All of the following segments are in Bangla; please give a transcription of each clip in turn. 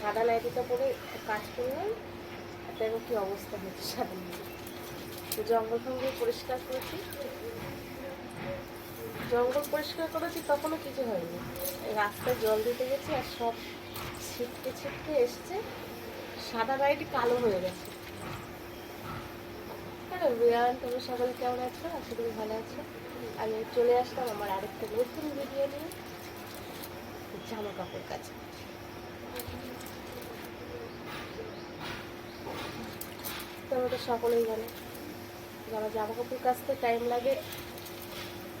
সাদা নাইটিটা পরে কাজ করলাম দেখো কি অবস্থা হচ্ছে সাদা নাইটি তো জঙ্গল ফঙ্গল পরিষ্কার করেছি। জঙ্গল পরিষ্কার করেছি, তখনও কিছু হয়নি। রাস্তায় জল দিতে গেছি আর সব ছিটকে ছিটকে এসছে। সাদা গাড়িটি কালো হয়ে গেছে। হ্যালো বিয়ান তোমরা সকলে কেমন আছো? আশা করি ভালো আছো। আমি চলে আসলাম আমার আরেকটা নতুন ভিডিও নিয়ে জামা কাপড় কাছে তোমরা তো সকলেই জানো যে আমার জামা কাপড় কাচতে টাইম লাগে,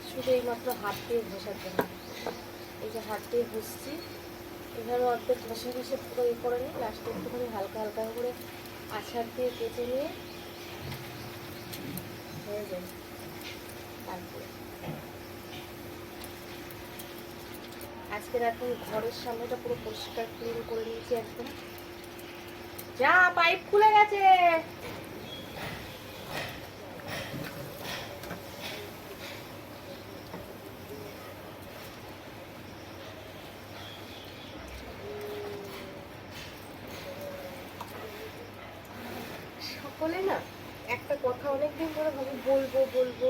শুধু এইমাত্র হাত দিয়ে ঘষার জন্য। এই যে হাত দিয়ে ঘষছি, এভাবে অর্ধেক ঘষে ঘষে পুরো ইয়ে করে নিই লাস্টে একটুখানি হালকা হালকা করে আছাড় দিয়ে কেটে নিয়ে হয়ে যায়। তারপরে আজকের এখন ঘরের সামনেটা পুরো পরিষ্কার ক্লিন করে নিয়েছি একদম। যা পাইপ খুলে গেছে! সকলে না, একটা কথা অনেকদিন ধরে ভাবি, বলব বলব,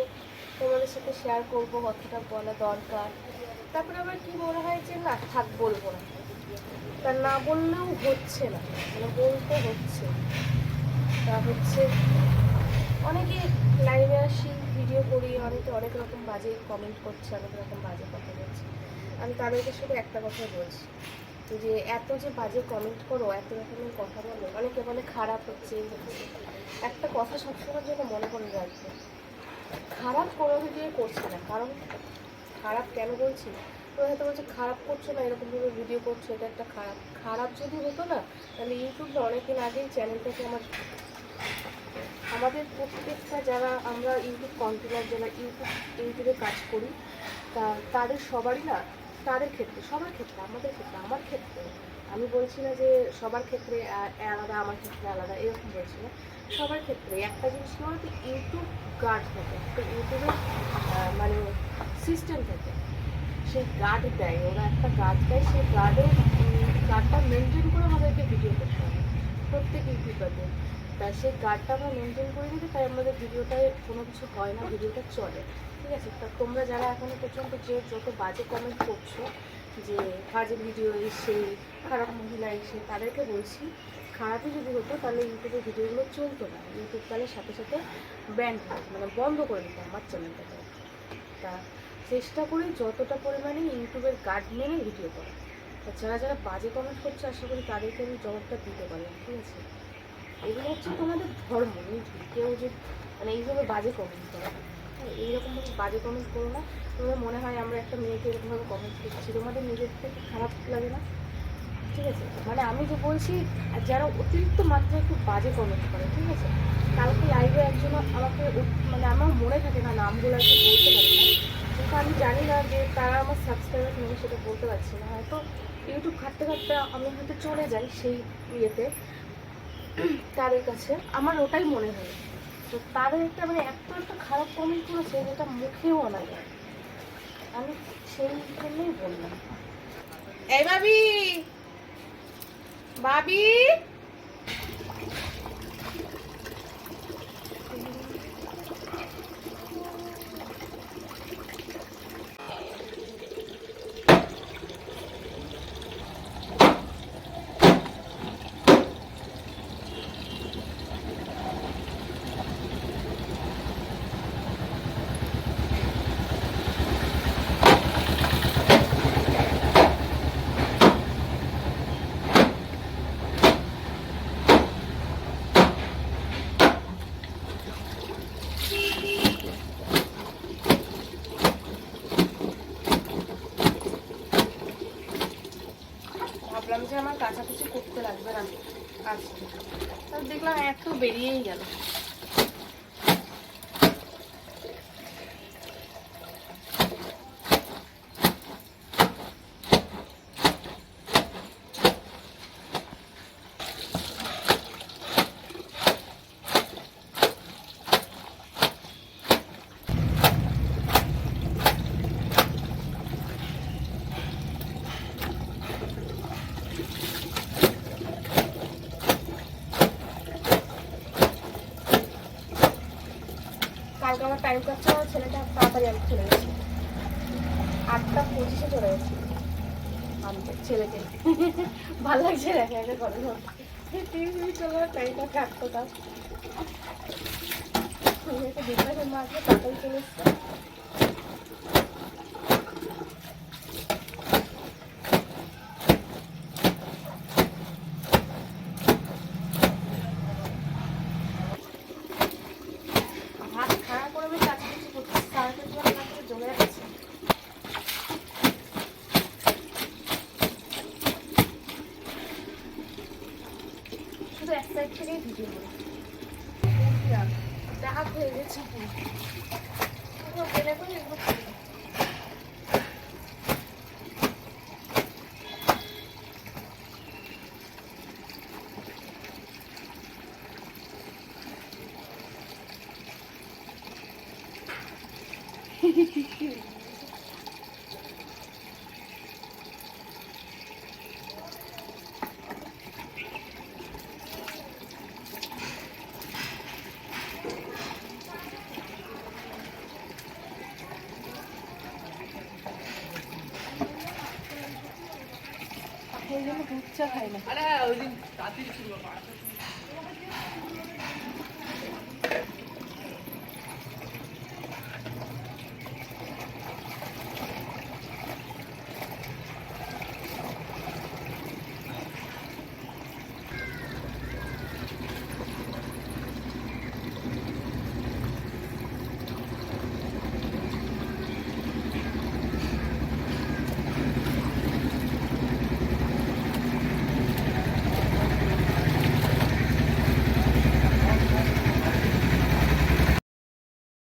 তোমাদের সাথে শেয়ার করব, কথাটা বলা দরকার। তারপরে আবার কি মনে হয় যে, না, থাক, বলব না। তা না বললেও হচ্ছে না মানে বলতে হচ্ছে। তা হচ্ছে, অনেকে লাইভে আসি ভিডিও করি, অনেকে অনেক রকম বাজে কমেন্ট করছে, অনেক রকম বাজে কথা বলছে। আমি তাদেরকে শুধু একটা কথাই বলছি যে এত যে বাজে কমেন্ট করো, এত রকমের কথা বলো, অনেকে বলে খারাপ হচ্ছে। একটা কথা সবসময়ের জন্য মনে করে রাখবে। খারাপ কোনো ভিডিও করছে না, কারণ খারাপ কেন বলছি? তো হয়তো বলছে, খারাপ করছ না এরকমভাবে ভিডিও করছ, এটা একটা খারাপ। খারাপ যদি হতো না, তাহলে ইউটিউবে অনেকদিন আগেই চ্যানেলটাকে আমার আমাদের প্রত্যেকটা যারা আমরা ইউটিউব কন্টেনার যারা ইউটিউব ইউটিউবে কাজ করি, তা, তাদের সবারই না তাদের ক্ষেত্রে, সবার ক্ষেত্রে, আমাদের ক্ষেত্রে, আমার ক্ষেত্রে, আমি বলছি না যে সবার ক্ষেত্রে আলাদা, আমার ক্ষেত্রে আলাদা, এরকম বলছি না। সবার ক্ষেত্রে একটা জিনিস কি বলতো? ইউটিউব গার্ড থাকে। একটা ইউটিউবের মানে সিস্টেম থাকে। সেই গার্ড দেয়, ওরা একটা গার্ড দেয়, সেই গার্ডের গার্ডটা মেনটেন করে আমাদেরকে ভিডিও করতে হবে প্রত্যেক ইউটিউবারদের। তা সেই গার্ডটা আমরা মেনটেন করে দিতে তাই আমাদের ভিডিওটায় কোনো কিছু হয় না ভিডিওটা চলে। ঠিক আছে? তা তোমরা যারা এখনও পর্যন্ত যে যত বাজে কমেন্ট করছ, যে বাজে ভিডিও এসে খারাপ মহিলা এসে তাদেরকে বলছি, খারাপই যদি হতো, তাহলে ইউটিউবে ভিডিওগুলো চলতো না। ইউটিউব তাহলে সাথে সাথে ব্যান মানে বন্ধ করে দিত আমার চ্যানেলটাকে তা চেষ্টা করি যতটা পরিমাণে ইউটিউবের গার্ড মেনে ভিডিও করা। যারা যারা বাজে কমেন্ট করছে, আশা করি তাদেরকে আমি জবাবটা দিতে পারলাম, ঠিক আছে? এগুলো হচ্ছে তোমাদের ধর্ম কেউ যে মানে এইভাবে বাজে কমেন্ট করে। হ্যাঁ এইরকমভাবে বাজে কমেন্ট করো না। তোমার মনে হয় আমরা একটা মেয়েকে এরকমভাবে কমেন্ট করছি, তোমাদের নিজের থেকে খারাপ লাগে না? ঠিক আছে? মানে আমি যে বলছি যারা অতিরিক্ত মাত্রায় একটু বাজে কমেন্ট করে, ঠিক আছে? কালকে লাইভে একজন আমাকে মানে আমার মনে থাকে না নামগুলো কি বলতে পারি না। কিন্তু আমি জানি না যে তারা আমার সাবস্ক্রাইবার নেই সেটা বলতে পারছি না। হয়তো ইউটিউব ঘাটতে ঘাটতে আমি হয়তো চলে যাই সেই ইয়েতে। তাদের কাছে আমার ওটাই মনে হয়। তো তাদের একটা মানে এত একটা খারাপ কমেন্ট করেছে যেটা মুখেও আনা যায়। আমি সেই জন্যই বললাম। এই বাবি বাবি ভাবলাম যে আমার কাছাকাছি করতে লাগবে না। আজকে দেখলাম এত বেরিয়েই গেল। কালকে আমার টাইম আমার ছেলেটা তাড়াতাড়ি আমি চলে গেছি। আটটা পঁচিশে চলে গেছি। আনতে ছেলেকে ভালো লাগছে একা একা করে টিভি চলে টাইমটা কাটতো আমি একটা ডিপ্রেশন মারলে তাড়াতাড়ি চলে এসছে হাত খাড়া করে আমি কাজ করছি করছি সাড়ে তিনবার কাজ করে জমে যাচ্ছে শুধু এক সাইড থেকেই ভিডিও করি দেখা হয়ে গেছে পুরো পুরো গেলে জন্য দুধ চা খাই না।